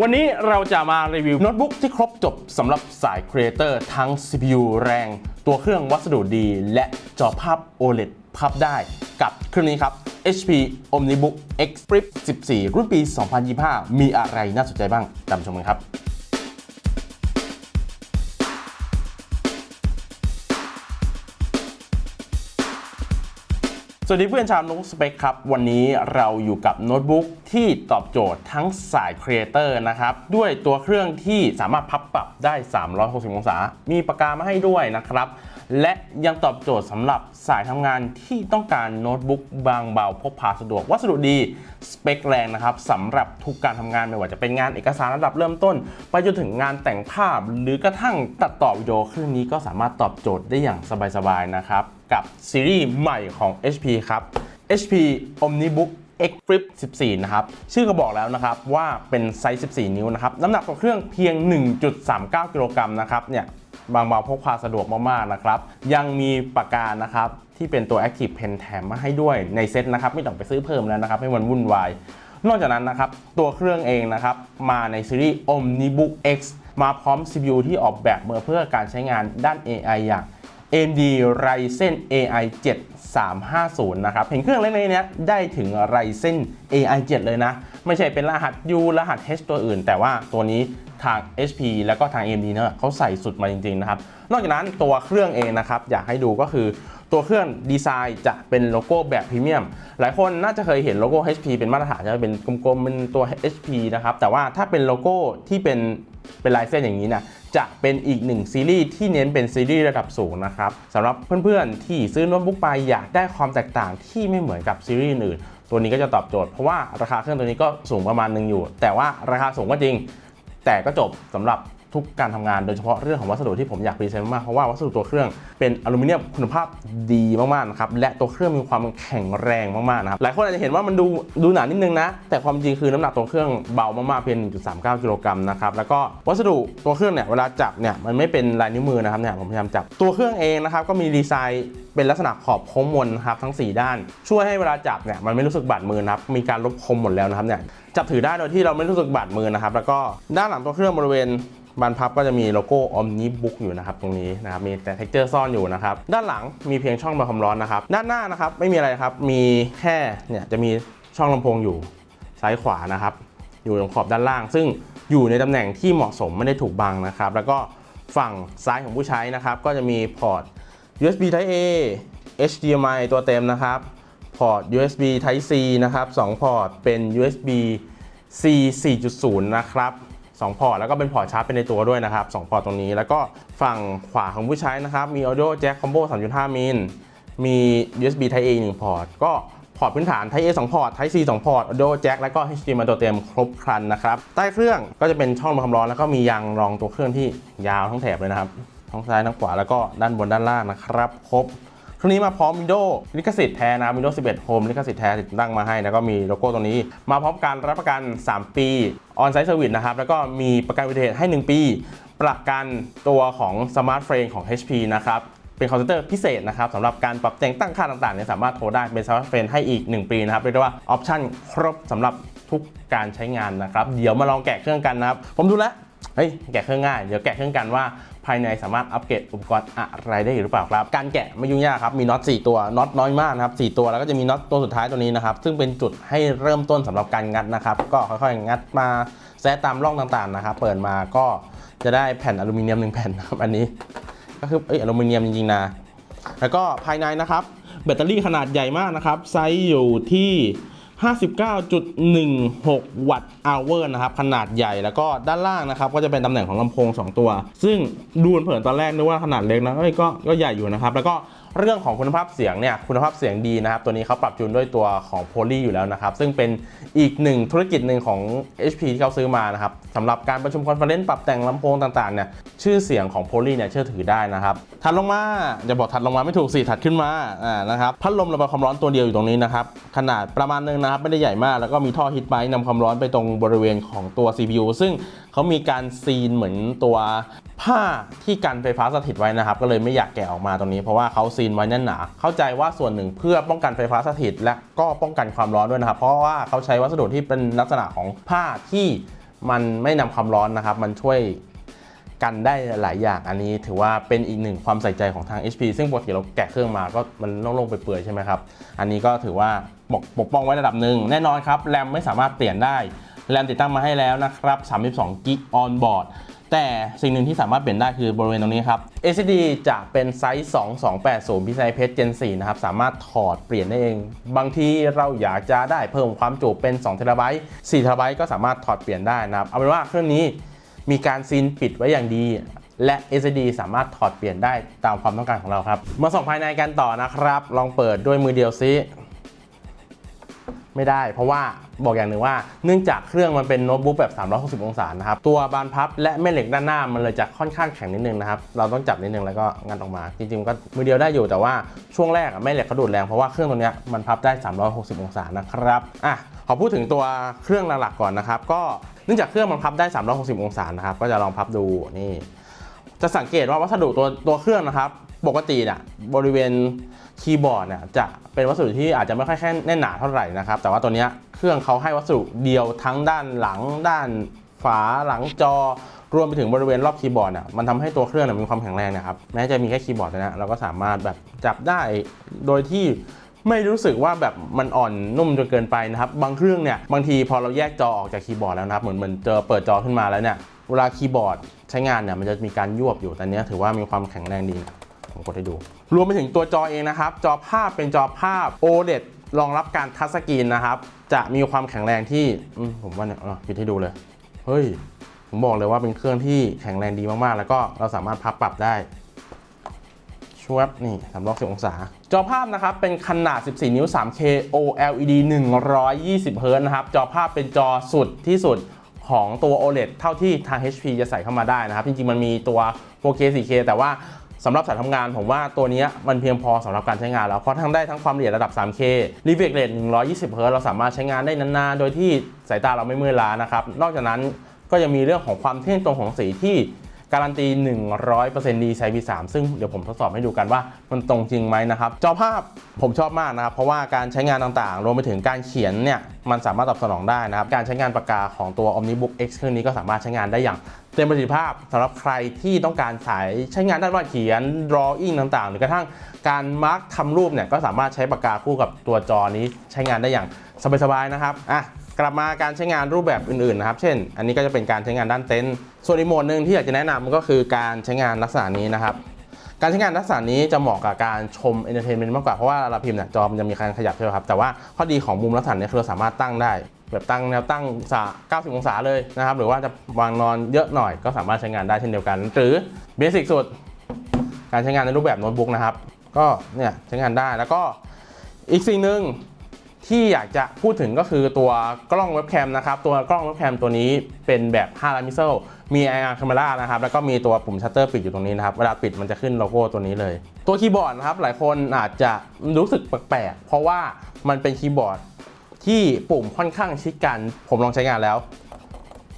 วันนี้เราจะมารีวิวโน้ตบุ๊กที่ครบจบสำหรับสายครีเอเตอร์ทั้ง CPU แรง ตัวเครื่องวัสดุดี และจอภาพ OLED พับได้กับเครื่องนี้ครับ HP OmniBook X Flip 14 รุ่นปี 2025 มีอะไรน่าสนใจบ้างตามชมกันครับ สวัสดีเพื่อนชาวนุ๊กสเปคครับ วันนี้เราอยู่กับโน้ตบุ๊กที่ตอบโจทย์ทั้งสายครีเอเตอร์นะครับ ด้วยตัวเครื่องที่สามารถพับปรับได้ 360 องศา มีปากกามาให้ด้วยนะครับ และยังตอบโจทย์สำหรับสายทำงานที่ต้องการโน้ตบุ๊กบางเบาพกพาสะดวก วัสดุดี สเปคแรงนะครับสำหรับทุกการทำงานไม่ว่าจะเป็นงานเอกสารระดับเริ่มต้น ไปจนถึงงานแต่งภาพ หรือกระทั่งตัดต่อวิดีโอเครื่องนี้ก็สามารถตอบโจทย์ได้อย่างสบายๆนะครับ กับซีรีส์ใหม่ของ HP ครับ HP OmniBook X Flip 14 นะครับ ชื่อก็บอกแล้วนะครับว่าเป็นไซส์ 14 นิ้วนะครับ น้ำหนักตัวเครื่องเพียง 1.39 กิโลกรัมนะครับ เนี่ยบางเบาพกพาสะดวกมาก ๆ นะครับ ยังมีปากกานะครับ ที่เป็นตัว Active Pen แถมมาให้ด้วยในเซ็ตนะครับ ไม่ต้องไปซื้อเพิ่มแล้วนะครับ ให้มันวุ่นวาย นอกจากนั้นนะครับ ตัวเครื่องเองนะครับ มาในซีรีส์ OmniBook X มาพร้อม CPU ที่ออกแบบมาเพื่อการใช้งานด้าน AI อย่าง AMD Ryzen AI 7 350 นะครับ เห็นเครื่องเล็กๆเนี้ยได้ถึง Ryzen AI 7 เลยนะ ไม่ใช่เป็นรหัส U รหัส H ตัวอื่น แต่ว่าตัวนี้ทาง HP แล้วก็ทาง AMD เนี่ยเขาใส่สุดมาจริง ๆ นะครับ นอกจากนั้นตัวเครื่องเองนะครับ อยากให้ดูก็คือตัวเครื่องดีไซน์จะเป็นโลโก้แบบพรีเมียม หลายคนน่าจะเคยเห็นโลโก้ HP เป็นมาตรฐานจะเป็นกลมๆเป็นตัว HP นะครับ แต่ว่าถ้าเป็นโลโก้ที่เป็น เป็นลายเส้นอย่างนี้นะจะเป็นอีกหนึ่งซีรีส์ที่เน้นเป็นซีรีส์ระดับสูงนะครับสำหรับเพื่อนๆ ที่ซื้อโน้ตบุ๊กไปอยากได้ความแตกต่างที่ไม่เหมือนกับซีรีส์อื่น ตัวนี้ก็จะตอบโจทย์เพราะว่าราคาเครื่องตัวนี้ก็สูงประมาณหนึงอยู่ แต่ว่าราคาสูงก็จริง แต่ก็จบสำหรับ ทุกการทำงานโดยเฉพาะเรื่องของวัสดุที่ผมอยากพรีเซนต์มากเพราะว่าวัสดุตัวเครื่องเป็นอลูมิเนียมคุณภาพดีมากๆนะครับและตัวเครื่องมีความแข็งแรงมากๆนะครับหลายคนอาจจะเห็นว่ามันดูดูหนานิดนึงนะ แต่ความจริงคือน้ำหนักตัวเครื่องเบามากๆเพียง1.39กิโลกรัมนะครับแล้วก็วัสดุตัวเครื่องเนี่ยเวลาจับเนี่ยมันไม่เป็นลายนิ้วมือนะครับเนี่ยผมพยายามจับตัวเครื่องเองนะครับก็มีดีไซน์เป็นลักษณะขอบโค้งมนครับทั้ง 4 ด้าน ช่วยให้เวลาจับเนี่ยมันไม่รู้สึกบาดมือนะครับมีการลบคมหมดแล้วนะครับเนี่ยจับถือได้โดยที่เราไม่รู้สึกบาดมือนะครับแล้วก็ด้านหลังตัวเครื่องบริเวณ บานพับก็จะมีโลโก้ OmniBook อยู่นะครับตรงนี้นะครับมีแต่ texture ซ่อนอยู่นะครับด้านหลังมีเพียงช่องระบายความร้อนนะครับด้านหน้านะครับไม่มีอะไรครับมีแค่เนี่ยจะมีช่องลำโพงอยู่ซ้ายขวานะครับอยู่ตรงขอบด้านล่าง ซึ่งอยู่ในตำแหน่งที่เหมาะสมไม่ได้ถูกบังนะครับแล้วก็ฝั่งซ้ายของผู้ใช้นะครับก็จะมีพอร์ต USB Type A HDMI ตัวเต็มนะครับพอร์ต USB Type C นะครับ2พอร์ตเป็น USB C 4.0 นะครับ 2 พอร์ตแล้วก็เป็นพอร์ตชาร์จเป็นในตัวด้วยนะครับ 2 พอร์ตตรงนี้ แล้วก็ฝั่งขวาของผู้ใช้นะครับ มี Audio Jack Combo 3.5 มิล มี USB Type A 1 พอร์ต ก็พอร์ตพื้นฐาน Type A 2 พอร์ต Type C 2 พอร์ต Audio Jack แล้วก็ HDMI ตัวเต็มครบครันนะครับ ใต้เครื่องก็จะเป็นช่องระบายความร้อน แล้วก็มียางรองตัวเครื่องที่ยาวทั้งแถบเลยนะครับ ทั้งซ้ายทั้งขวาแล้วก็ด้านบนด้านล่างนะครับ ครบ เครื่องนี้มาพร้อม Windows ลิขสิทธิ์แท้นะ Windows 11 Home ลิขสิทธิ์แท้ติดตั้งมาให้แล้วก็มีโลโก้ตรงนี้ มาพร้อมการรับประกัน 3 ปี On-site Service นะครับ แล้วก็มีประกันอุบัติเหตุให้ 1 ปี ประกันตัวของ Smart Frame ของ HP นะครับเป็นคอมพิวเตอร์พิเศษนะครับสำหรับการปรับแต่งตั้งค่าต่างๆเนี่ยสามารถโทรได้เป็น Smart Frame ให้อีก 1 ปีนะครับเรียกได้ว่าออปชั่นครบสำหรับทุกการใช้งานนะครับ เดี๋ยวมาลองแกะเครื่องกันนะครับ ผมดูแล้ว เฮ้ยแกะเครื่องง่าย เดี๋ยวแกะเครื่องกันว่าภายในสามารถอัปเกรดอุปกรณ์อะไรได้หรือเปล่าครับ การแกะไม่ยุ่งยากครับ มีน็อต4ตัวน็อตน้อยมากนะครับ4ตัวแล้วก็จะมีน็อตตัวสุดท้ายตัวนี้นะครับ ซึ่งเป็นจุดให้เริ่มต้นสำหรับการงัดนะครับ ก็ค่อยๆงัดมาแซะตามร่องต่างๆนะครับ เปิดมาก็จะได้แผ่นอลูมิเนียมหนึ่งแผ่นนะครับอันนี้ ก็คือเอ้ยอลูมิเนียมจริงๆนะแล้วก็ภายในนะครับ แบตเตอรี่ขนาดใหญ่มากนะครับไซส์อยู่ที่ 59.16 วัตต์อเวอร์นะครับ ขนาดใหญ่แล้วก็ด้านล่างนะครับ ก็จะเป็นตำแหน่งของลำโพง 2 ตัว ซึ่งดูเผินตอนแรกนึกว่าขนาดเล็กนะเอ้ยก็ก็ใหญ่อยู่นะครับ แล้วก็ เรื่องของคุณภาพเสียงเนี่ยคุณภาพเสียงดีนะครับ ตัวนี้เขาปรับจูนด้วยตัวของ Poly อยู่แล้วนะครับ ซึ่งเป็นอีกหนึ่งธุรกิจหนึ่งของ HP ที่เขาซื้อมานะครับสำหรับการประชุมคอนเฟอเรนซ์ปรับแต่งลำโพงต่างๆเนี่ยชื่อเสียงของ Poly เนี่ยเชื่อถือได้นะครับถัดลงมาจะบอกถัดลงมาไม่ถูกสิถัดขึ้นมาอ่านะครับพัดลมระบายความร้อนตัวเดียวอยู่ตรงนี้นะครับขนาดประมาณนึงนะครับไม่ได้ใหญ่มากแล้วก็มีท่อฮีทไบค์นำความร้อนไปตรงบริเวณของตัว CPU ซึ่งเขามีการซีนเหมือนตัว ผ้าที่กันไฟฟ้าสถิตไว้นะครับ ก็เลยไม่อยากแกะออกมาตรงนี้เพราะว่าเขาซีนไว้แน่นหนา เข้าใจว่าส่วนหนึ่งเพื่อป้องกันไฟฟ้าสถิต และก็ป้องกันความร้อนด้วยนะครับ เพราะว่าเขาใช้วัสดุที่เป็นลักษณะของผ้าที่มันไม่นำความร้อนนะครับ มันช่วยกันได้หลายอย่างอันนี้ถือว่าเป็นอีกหนึ่งความใส่ใจของทาง HP ซึ่งปกติเราแกะเครื่องมาก็มันโล่งๆไปเปื่อยใช่ไหมครับ อันนี้ก็ถือว่าปกปกป้องไว้ระดับหนึ่งแน่นอนครับแรมไม่สามารถเปลี่ยนได้แรมติดตั้งมาให้แล้วนะครับ32กิกออนบอร์ด แต่สิ่งหนึ่งที่สามารถเปลี่ยนได้คือบริเวณตรงนี้ครับ SSD จะเป็นไซส์ 2280 PCIe Page Gen 4 นะครับ สามารถถอดเปลี่ยนได้เอง บางทีเราอยากจะได้เพิ่มความจุเป็น2 t b 4 t b ก็สามารถถอดเปลี่ยนได้นะครับ เอาเป็นว่าเครื่องนี้มีการซีนปิดไว้อย่างดี และ SSD สามารถถอดเปลี่ยนได้ตามความต้องการของเราครับ มาส่องภายในกันต่อนะครับ ลองเปิดด้วยมือเดียวซิ ไม่ได้ เพราะว่าบอกอย่างหนึ่งว่าเนื่องจากเครื่องมันเป็นโน้ตบุ๊กแบบ 360 องศานะครับ ตัวบานพับและแม่เหล็กด้านหน้ามันเลยจะค่อนข้างแข็งนิดนึงนะครับ เราต้องจับนิดนึงแล้วก็งัดออกมา จริงๆก็มือเดียวได้อยู่แต่ว่าช่วงแรกอะแม่เหล็กเขาดูดแรงเพราะว่าเครื่องตัวนี้มันพับได้ 360 องศานะครับอะขอพูดถึงตัวเครื่องหลักๆก่อนนะครับ ก็เนื่องจากเครื่องมันพับได้ 360 องศานะครับก็จะลองพับดูนี่ จะสังเกตว่าวัสดุตัวตัวเครื่องนะครับ ปกติเนี่ยบริเวณคีย์บอร์ดเนี่ยจะเป็นวัสดุที่อาจจะไม่ค่อยแค่แน่นหนาเท่าไหร่นะครับ แต่ว่าตัวเนี้ยเครื่องเขาให้วัสดุเดียวทั้งด้านหลัง ด้านฝาหลังจอรวมไปถึงบริเวณรอบคีย์บอร์ดเนี่ยมันทำให้ตัวเครื่องมีความแข็งแรงนะครับแม้จะมีแค่คีย์บอร์ดนะเราก็สามารถแบบจับได้โดยที่ไม่รู้สึกว่าแบบมันอ่อนนุ่มจนเกินไปนะครับ บางเครื่องเนี่ยบางทีพอเราแยกจอออกจากคีย์บอร์ดแล้วนะครับเหมือนเหมือนเจอเปิดจอขึ้นมาแล้วเนี่ย เวลาคีย์บอร์ดใช้งานเนี่ยมันจะมีการยวบอยู่แต่เนี้ยถือว่ามีความแข็งแรงดีผมกดให้ดู รวมไปถึงตัวจอเองนะครับ จอภาพเป็นจอภาพ OLED รองรับการทัชสกรีนนะครับ จะมีความแข็งแรงที่ผมว่าเนี่ยอะปิดให้ดูเลย เฮ้ย ผมบอกเลยว่าเป็นเครื่องที่แข็งแรงดีมากๆ แล้วก็เราสามารถพับปรับได้ชวบนี่360องศา จอภาพนะครับ เป็นขนาด 14 นิ้ว 3K OLED 120 Hz นะครับ จอภาพเป็นจอสุดที่สุด ของตัว OLED เท่าที่ทาง HP จะใส่เข้ามาได้นะครับ จริงๆ มันมีตัว 4K 4K แต่ว่าสำหรับสายทำงานผมว่าตัวนี้มันเพียงพอสำหรับการใช้งานแล้ว เพราะทั้งได้ทั้งความละเอียดระดับ 3K refresh rate 120 Hz เราสามารถใช้งานได้นานๆ โดยที่สายตาเราไม่เมื่อยล้านะครับ นอกจากนั้นก็ยังมีเรื่องของความเที่ยงตรงของสีที่ การันตี 100%ดีไซน์ V3 ซึ่งเดี๋ยวผมทดสอบให้ดูกันว่ามันตรงจริงไหมนะครับ จอภาพผมชอบมากนะครับ เพราะว่าการใช้งานต่างๆ รวมไปถึงการเขียนเนี่ยมันสามารถตอบสนองได้นะครับ การใช้งานปากกาของตัว OmniBook X เครื่องนี้ก็สามารถใช้งานได้อย่างเต็มประสิทธิภาพสำหรับใครที่ต้องการสายใช้งานด้านวาดเขียน drawing ต่างๆ หรือกระทั่งการมาร์กทำรูปเนี่ยก็สามารถใช้ปากกาคู่กับตัวจอนี้ใช้งานได้อย่างสบายๆนะครับอะ กลับมาการใช้งานรูปแบบอื่นๆนะครับเช่น อันนี้ก็จะเป็นการใช้งานด้านเต็นท์ส่วนอีกโหมดหนึ่งที่อยากจะแนะนำก็คือการใช้งานลักษณะนี้นะครับการใช้งานลักษณะนี้จะเหมาะกับการชมเอนเตอร์เทนเมนต์มากกว่าเพราะว่าเราพิมพ์เนี่ยจอมันจะมีการขยับใช่ไหมครับแต่ว่าข้อดีของมุมลักษณะนี้คือเราสามารถตั้งได้ แบบตั้งแนวตั้งสา90 องศาเลยนะครับหรือว่าจะวางนอนเยอะหน่อยก็สามารถใช้งานได้เช่นเดียวกัน หรือเบสิกสุด การใช้งานในรูปแบบโน้ตบุ๊กนะครับก็เนี่ยใช้งานได้แล้วก็อีกสิ่งหนึ่ง ที่อยากจะพูดถึงก็คือตัวกล้องเว็บแคมนะครับ ตัวกล้องเว็บแคมตัวนี้เป็นแบบ5ล้านพิเซลมี IR camera นะครับ แล้วก็มีตัวปุ่มชัตเตอร์ปิดอยู่ตรงนี้นะครับ เวลาปิดมันจะขึ้นโลโก้ตัวนี้เลย ตัวคีย์บอร์ดนะครับ หลายคนอาจจะรู้สึกแปลกๆ เพราะว่ามันเป็นคีย์บอร์ดที่ปุ่มค่อนข้างชิดกัน ผมลองใช้งานแล้ว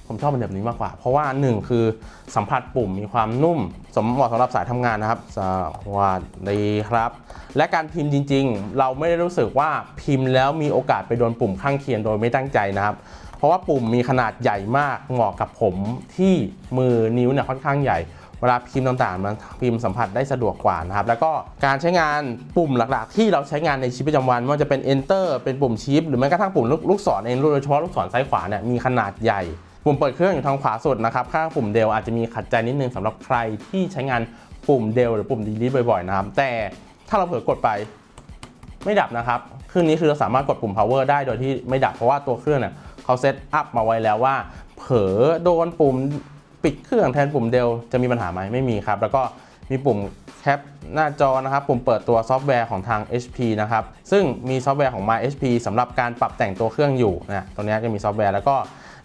ผมชอบมันแบบนี้มากกว่า เพราะว่าหนึ่งคือสัมผัสปุ่มมีความนุ่ม สมเหมาะสำหรับสายทำงานนะครับสวัสดีครับ และการพิมพ์จริง ๆ เราไม่ได้รู้สึกว่าพิมพ์แล้วมีโอกาสไปโดนปุ่มข้างเคียงโดยไม่ตั้งใจนะครับ เพราะว่าปุ่มมีขนาดใหญ่มากเหมาะกับผมที่มือนิ้วเนี่ยค่อนข้างใหญ่เวลาพิมพ์ต่างๆมันพิมพ์สัมผัสได้สะดวกกว่านะครับ แล้วก็การใช้งานปุ่มหลักๆ ที่เราใช้งานในชีวิตประจำวันไม่ว่าจะเป็น enter เป็นปุ่มชิปหรือแม้กระทั่งปุ่มลูกศรเองโดยเฉพาะลูกศรซ้ายขวาเนี่ยมีขนาดใหญ่ ปุ่มเปิดเครื่องอยู่ทางขวาสุดนะครับข้างปุ่มเดลอาจจะมีขัดใจนิดนึงสำหรับใครที่ใช้งานปุ่มเดลหรือปุ่ม delete บ่อยๆนะครับแต่ถ้าเราเผลอกดไปไม่ดับนะครับเครื่องนี้คือเราสามารถกดปุ่ม power ได้โดยที่ไม่ดับเพราะว่าตัวเครื่องเนี่ยเขาเซตอัพมาไว้แล้วว่า เผลอโดนปุ่มปิดเครื่องแทนปุ่มเดลจะมีปัญหาไหมไม่มีครับ แล้วก็มีปุ่มแคปหน้าจอนะครับ ปุ่มเปิดตัวซอฟต์แวร์ของทาง HP นะครับ ซึ่งมีซอฟต์แวร์ของ My HP สำหรับการปรับแต่งตัวเครื่องอยู่นะตรงนี้จะมีซอฟต์แวร์แล้วก็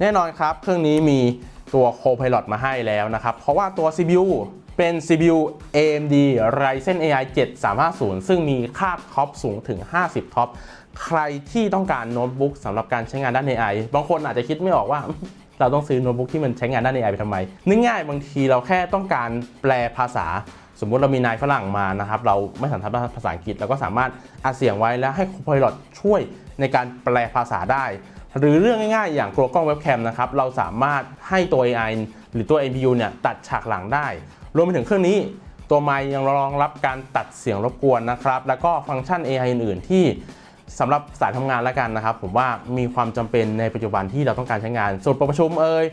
แน่นอนครับ เครื่องนี้มีตัว Copilot มาให้แล้วนะครับ เพราะว่าตัว CPU เป็น CPU AMD Ryzen AI 7 350 ซึ่งมีค่าท็อปสูงถึง 50 ท็อป ใครที่ต้องการโน้ตบุ๊กสำหรับการใช้งานด้าน AI บางคนอาจจะคิดไม่ออกว่าเราต้องซื้อโน้ตบุ๊กที่มันใช้งานด้าน AI ไปทำไมนึกง่ายบางทีเราแค่ต้องการแปลภาษา สมมุติเรามีนายฝรั่งมานะครับ เราไม่สันทัดภาษาอังกฤษเราก็สามารถอัดเสียงไว้แล้วให้ Copilot ช่วยในการแปลภาษาได้ หรือเรื่องง่ายๆ อย่างตัวกล้องเว็บแคมนะครับเราสามารถให้ตัว AI หรือตัว NPU เนี่ยตัดฉากหลังได้ รวมไปถึงเครื่องนี้ตัวไมค์ยังรองรับการตัดเสียงรบกวนนะครับ แล้วก็ฟังก์ชัน AI อื่นๆ ที่สำหรับสายทำงานแล้วกันนะครับ ผมว่ามีความจำเป็นในปัจจุบันที่เราต้องการใช้งานส่วนประชุมเอ่ย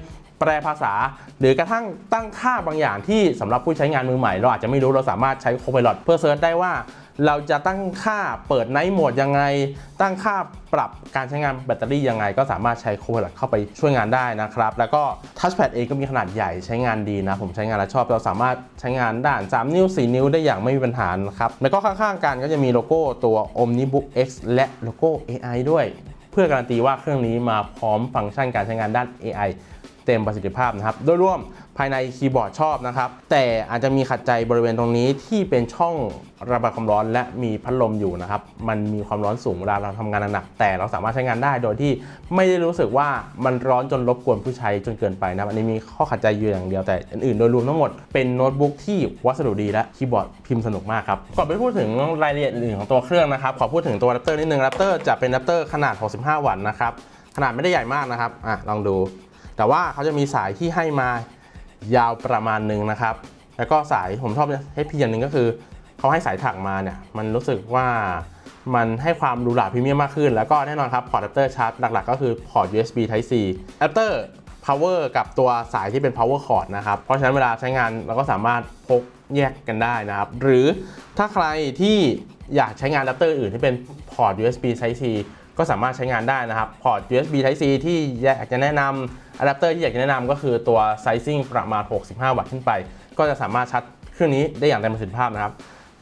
แปลภาษา หรือกระทั่งตั้งค่าบางอย่างที่สำหรับผู้ใช้งานมือใหม่ เราอาจจะไม่รู้เราสามารถใช้ Copilot เพื่อเซิร์ชได้ว่าเราจะตั้งค่าเปิดไนท์โหมดยังไง ตั้งค่าปรับการใช้งานแบตเตอรี่ยังไง ก็สามารถใช้ Copilot เข้าไปช่วยงานได้นะครับ แล้วก็ Touchpad เองก็มีขนาดใหญ่ใช้งานดีนะ ผมใช้งานแล้วชอบ เราสามารถใช้งานด้าน 3 นิ้ว 4 นิ้วได้อย่างไม่มีปัญหานะครับ แล้วก็ข้างๆกันก็จะมีโลโก้ตัว Omnibook X และโลโก้ AI ด้วย เพื่อการันตีว่าเครื่องนี้มาพร้อมฟังก์ชันการใช้งานด้าน AI ต็มประสิทธิภาพนะครับ โดยรวมภายในคีย์บอร์ดชอบนะครับ แต่อาจจะมีขัดใจบริเวณตรงนี้ที่เป็นช่องระบายความร้อนและมีพัดลมอยู่นะครับ มันมีความร้อนสูงเวลาเราทำงานหนัก แต่เราสามารถใช้งานได้โดยที่ไม่ได้รู้สึกว่ามันร้อนจนรบกวนผู้ใช้จนเกินไปนะครับ อันนี้มีข้อขัดใจอยู่อย่างเดียวแต่อื่นๆโดยรวมทั้งหมดเป็นโน้ตบุ๊กที่วัสดุดีและคีย์บอร์ดพิมพ์สนุกมากครับ ก่อนไปพูดถึงรายละเอียดอื่นของตัวเครื่องนะครับ ขอพูดถึงตัวอะแดปเตอร์นิดนึงอะแดปเตอร์จะเป็นอะแดปเตอร์ขนาด 65 วัตต์นะครับ ขนาดไม่ได้ใหญ่มากนะครับ อะ ลองดู แต่ว่าเขาจะมีสายที่ให้มายาวประมาณหนึ่งนะครับ แล้วก็สายผมชอบให้พีอย่างหนึ่งก็คือเขาให้สายถักมาเนี่ยมันรู้สึกว่ามันให้ความหรูหราพรีเมียมมากขึ้น แล้วก็แน่นอนครับพอร์ตอะแดปเตอร์ชาร์จหลักๆ ก็คือพอร์ต USB Type C อะแดปเตอร์ power กับตัวสายที่เป็น power cord นะครับ เพราะฉะนั้นเวลาใช้งานเราก็สามารถพกแยกกันได้นะครับ หรือถ้าใครที่อยากใช้งานอะแดปเตอร์อื่นที่เป็นพอร์ต USB Type C ก็สามารถใช้งานได้นะครับ พอร์ต USB Type C ที่อยากจะแนะนำอะแดปเตอร์ที่อยากจะแนะนำก็คือตัว sizing ประมาณ 65 วัตต์ขึ้นไป ก็จะสามารถชาร์จเครื่องนี้ได้อย่างเต็มประสิทธิภาพนะครับ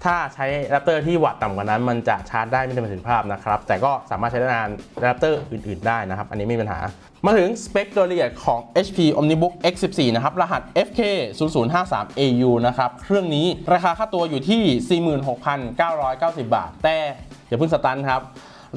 ถ้าใช้อะแดปเตอร์ที่วัตต์ต่ำกว่านั้น มันจะชาร์จได้ไม่เต็มประสิทธิภาพนะครับ แต่ก็สามารถใช้ได้นานอะแดปเตอร์อื่น ๆ ได้นะครับ อันนี้ไม่มีปัญหา มาถึงสเปคโดยละเอียดของ HP OmniBook X14 นะครับ รหัส FK 0053AU นะครับ เครื่องนี้ราคาค่าตัวอยู่ที่ 46,990 บาท แต่อย่าเพิ่งสตันครับ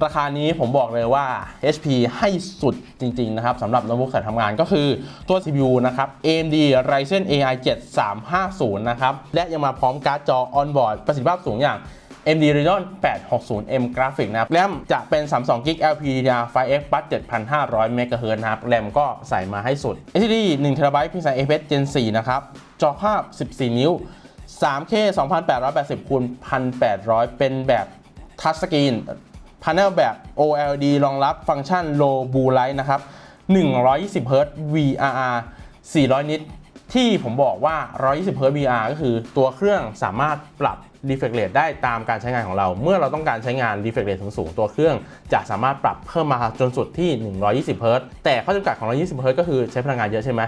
ราคานี้ผมบอกเลยว่า HP ให้สุดจริง ๆ นะครับสำหรับโน้ตบุ๊กสายทำงานก็คือตัว CPU นะครับ AMD Ryzen AI 7 350 นะครับ และยังมาพร้อมการ์ดจอ on-board ประสิทธิภาพสูงอย่าง AMD Radeon 860M Graphics นะครับแรมจะเป็น 32 g b LPDDR5X บัส7,500 MHz นะครับแรมก็ใส่มาให้สุด SSD 1 TB PCIe IPS Gen 4 นะครับ จอภาพ 14 นิ้ว 3K 2880คูณ1800 เป็นแบบทัชสกรีน พา n e l แบบ OLED รองรับฟังก์ชัน Low Blue Light นะครับ 120 Hz VRR 400 นิตที่ผมบอกว่า 120 Hz VR ก็คือตัวเครื่องสามารถปรับ refresh rate ได้ตามการใช้งานของเรา เมื่อเราต้องการใช้งาน refresh rate สูงๆ ตัวเครื่องจะสามารถปรับเพิ่มมาจนสุดที่ 120 Hz แต่ข้อจำกัดของ 120 Hz ก็คือใช้พลังงานเยอะใช่ไหม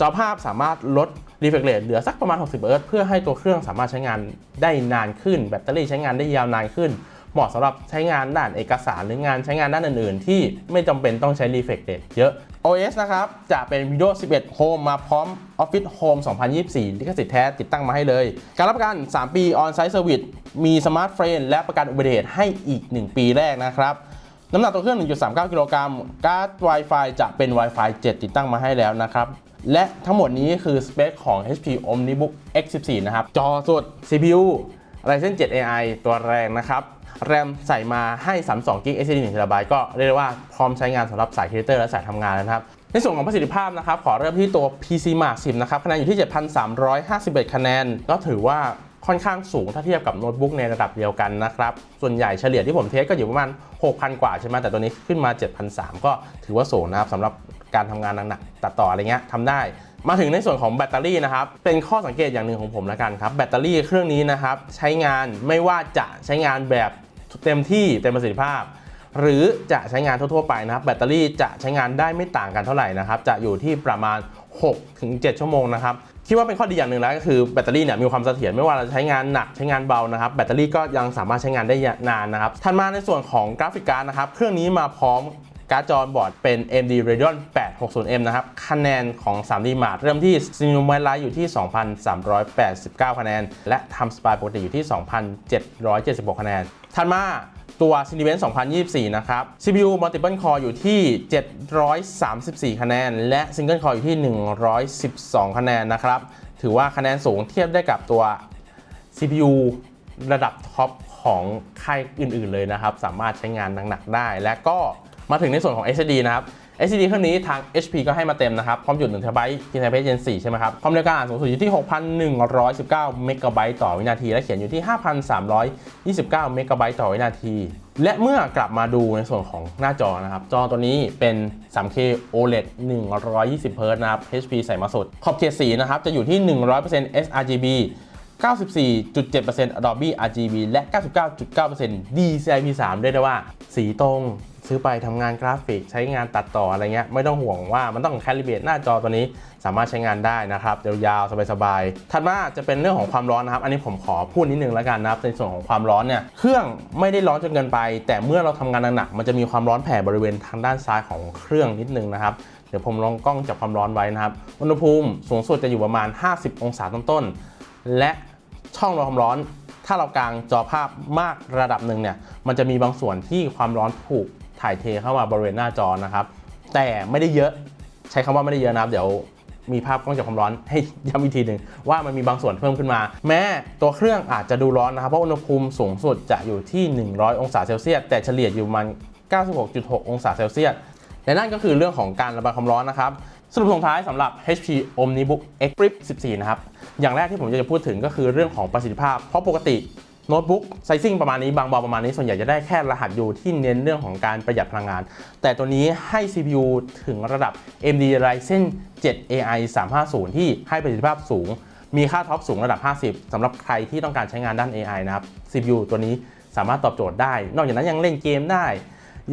จอภาพสามารถลด refresh rate เหลือสักประมาณ 60 Hz เพื่อให้ตัวเครื่องสามารถใช้งานได้นานขึ้น แบตเตอรี่ใช้งานได้ยาวนานขึ้น เหมาะสำหรับใช้งานด้านเอกสารหรืองานใช้งานด้านอื่นๆ ที่ไม่จำเป็นต้องใช้ refresh rate เยอะ OS นะครับ จะเป็น Windows 11 Home มาพร้อม Office Home 2024 ลิขสิทธิ์แท้ติดตั้งมาให้เลย การรับประกัน 3 ปี On-Site Service มีสมาร์ทเฟรนและประกันอุบัติเหตุให้อีก 1 ปีแรกนะครับน้ำหนักตัวเครื่อง 1.39 กิโลกรัมการ์ด Wi-Fi จะเป็น Wi-Fi 7 ติดตั้งมาให้แล้วนะครับ และทั้งหมดนี้คือสเปคของ HP OmniBook X14 นะครับ จอสุด CPU Ryzen 7 AI ตัวแรงนะครับ แรมใส่มาให้ 32 g b SSD 1 TB ก็เรียกได้ว่าพร้อมใช้งานสำหรับสายครีเอเตอร์และสายทำงานแล้วนะครับ ในส่วนของประสิทธิภาพนะครับ ขอเริ่มที่ตัว PC Mark 10 นะครับ คะแนนอยู่ที่ 7,351 คะแนน ก็ถือว่าค่อนข้างสูงถ้าเทียบกับโน้ตบุ๊กในระดับเดียวกันนะครับ ส่วนใหญ่เฉลี่ยที่ผมเทสก็อยู่ประมาณ 6,000 กว่าใช่ไหมแต่ตัวนี้ขึ้นมา 7,300 ก็ถือว่าสูงนะครับสำหรับการทำงานหนักๆตัดต่ออะไรเงี้ยทำได้ มาถึงในส่วนของแบตเตอรี่นะครับ เป็นข้อสังเกตอย่างหนึ่งของผมแล้วกันครับ แบตเตอรี่เครื่องนี้นะครับ ใช้งานไม่ว่าจะใช้งานแบบ เต็มที่เต็มประสิทธิภาพ หรือจะใช้งานทั่วๆไปนะครับ แบตเตอรี่จะใช้งานได้ไม่ต่างกันเท่าไหร่นะครับ จะอยู่ที่ประมาณ 6-7 ชั่วโมงนะครับคิดว่าเป็นข้อดีอย่างหนึ่งแล้วก็คือแบตเตอรี่เนี่ยมีความเสถียรไม่ว่าเราจะใช้งานหนักใช้งานเบานะครับแบตเตอรี่ก็ยังสามารถใช้งานได้นานนะครับถัดมาในส่วนของกราฟิกการ์ดนะครับเครื่องนี้มาพร้อม การ์ดจอบอร์ดเป็น AMD Radeon 860M นะครับ คะแนนของ 3D Mark เริ่มที่ Cinema Light อยู่ที่ 2,389 คะแนน และทำสปายปกติอยู่ที่ 2,776 คะแนน ถัดมาตัว Cinebench 2024 นะครับ CPU Multiple Core อยู่ที่ 734 คะแนน และ Single Core อยู่ที่ 112 คะแนนนะครับ ถือว่าคะแนนสูงเทียบได้กับตัว CPU ระดับท็อปของค่ายอื่นๆเลยนะครับ สามารถใช้งานหนักๆได้ และก็ มาถึงในส่วนของ SSD นะครับ SSD เครื่องนี้ทาง HP ก็ให้มาเต็มนะครับความจุ1 TB Gigabyte Gen 4 ใช่ไหมครับ ความเร็วการอ่านสูงสุดอยู่ที่ 6,119 เมกะไบต์ต่อวินาที และเขียนอยู่ที่ 5,329 เมกะไบต์ต่อวินาที และเมื่อกลับมาดูในส่วนของหน้าจอนะครับ จอตัวนี้เป็น 3K OLED 120 Hz นะครับ HP ใส่มาสุด ขอบเขตสีนะครับจะอยู่ที่ 100% sRGB 94.7% Adobe RGB และ 99.9% DCI-P3 เรียกได้ว่า สีตรง ซื้อไปทำงานกราฟิก ใช้งานตัดต่ออะไรเงี้ยไม่ต้องห่วงว่ามันต้องแคลิเบรตหน้าจอตัวนี้ สามารถใช้งานได้นะครับยาวๆสบายๆถัดมาจะเป็นเรื่องของความร้อนนะครับ อันนี้ผมขอพูดนิดนึงแล้วกันนะครับในส่วนของความร้อนเนี่ยเครื่องไม่ได้ร้อนจนเกินไป แต่เมื่อเราทำงานหนักๆมันจะมีความร้อนแผ่บริเวณทางด้านซ้ายของเครื่องนิดนึงนะครับเดี๋ยวผมลองกล้องจับความร้อนไว้นะครับ อุณหภูมิสูงสุดจะอยู่ประมาณ 50 องศาต้นๆ และช่องรอความร้อน ถ้าเรากางจอภาพมากระดับหนึ่งเนี่ย มันจะมีบางส่วนที่ความร้อนถูก ถ่ายเทเข้ามาบริเวณหน้าจอนะครับ แต่ไม่ได้เยอะใช้คำว่าไม่ได้เยอะนะครับ เดี๋ยวมีภาพกล้องจับความร้อนให้ย้ำอีกทีหนึ่งว่ามันมีบางส่วนเพิ่มขึ้นมา แม้ตัวเครื่องอาจจะดูร้อนนะครับ เพราะอุณหภูมิสูงสุดจะอยู่ที่ 100 องศาเซลเซียสแต่เฉลี่ยอยู่ประมาณ96.6 องศาเซลเซียสและนั่นก็คือเรื่องของการระบายความร้อนนะครับสรุปส่งท้ายสำหรับ HP OmniBook X Flip 14 นะครับ อย่างแรกที่ผมจะพูดถึงก็คือเรื่องของประสิทธิภาพ เพราะปกติ โน้ตบุ๊กไซซิ่งประมาณนี้บางเบาประมาณนี้ส่วนใหญ่จะได้แค่รหัสอยู่ที่เน้นเรื่องของการประหยัดพลังงาน แต่ตัวนี้ให้ CPU ถึงระดับ AMD Ryzen 7 AI 350 ที่ให้ประสิทธิภาพสูง มีค่าท็อปสูงระดับ 50สำหรับใครที่ต้องการใช้งานด้าน AI นะครับ CPU ตัวนี้สามารถตอบโจทย์ได้ นอกจากนั้นยังเล่นเกมได้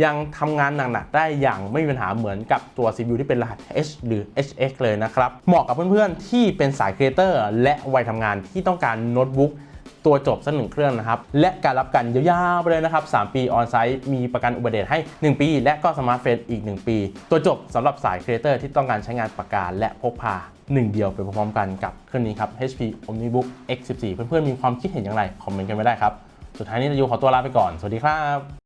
ยังทำงานหนักๆได้อย่างไม่มีปัญหาเหมือนกับตัว CPU ที่เป็นรหัส H หรือ HX เลยนะครับ เหมาะกับเพื่อนๆที่เป็นสายครีเอเตอร์และวัยทำงานที่ต้องการโน้ตบุ๊ก ตัวจบสักหนึ่งเครื่องนะครับ และการรับกันยาวๆไปเลยนะครับ 3 ปีออนไซต์มีประกันอุบัติเหตุให้ 1 ปี และก็สมาร์ทเฟนอีก 1 ปี ตัวจบสำหรับสายครีเอเตอร์ที่ต้องการใช้งานปากกาและพกพาหนึ่งเดียวไปพร้อมๆกันกับเครื่องนี้ครับ HP OmniBook X14 เพื่อนๆมีความคิดเห็นอย่างไร คอมเมนต์กันไว้ได้ครับ สุดท้ายนี้นายูขอตัวลาไปก่อน สวัสดีครับ